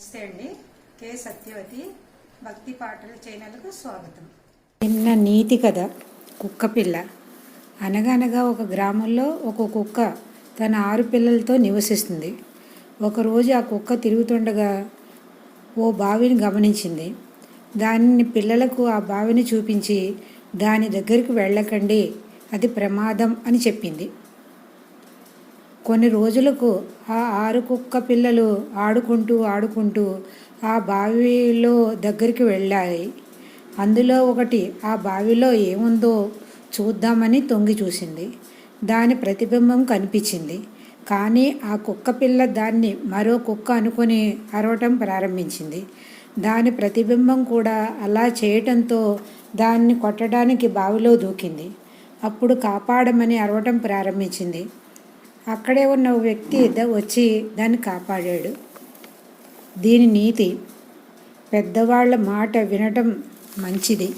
నమస్తే అండి. కే. సత్యవతి భక్తి పాటల ఛానల్కు స్వాగతం. నిన్న నీతి కథ కుక్క పిల్ల. అనగనగా ఒక గ్రామంలో ఒక కుక్క తన ఆరు పిల్లలతో నివసిస్తుంది. ఒకరోజు ఆ కుక్క తిరుగుతుండగా ఓ బావిని గమనించింది. దానిని పిల్లలకు ఆ బావిని చూపించి దాని దగ్గరికి వెళ్ళకండి అది ప్రమాదం అని చెప్పింది. కొన్ని రోజులకు ఆ ఆరు కుక్క పిల్లలు ఆడుకుంటూ ఆడుకుంటూ ఆ బావిలో దగ్గరికి వెళ్ళాయి. అందులో ఒకటి ఆ బావిలో ఏముందో చూద్దామని తొంగి చూసింది. దాని ప్రతిబింబం కనిపించింది. కానీ ఆ కుక్క పిల్ల దాన్ని మరో కుక్క అనుకొని అరవటం ప్రారంభించింది. దాని ప్రతిబింబం కూడా అలా చేయటంతో దాన్ని కొట్టడానికి బావిలో దూకింది. అప్పుడు కాపాడమని అరవటం ప్రారంభించింది. అక్కడే ఉన్న వ్యక్తి వచ్చి దాన్ని కాపాడాడు. దీని నీతి పెద్దవాళ్ళ మాట వినటం మంచిది.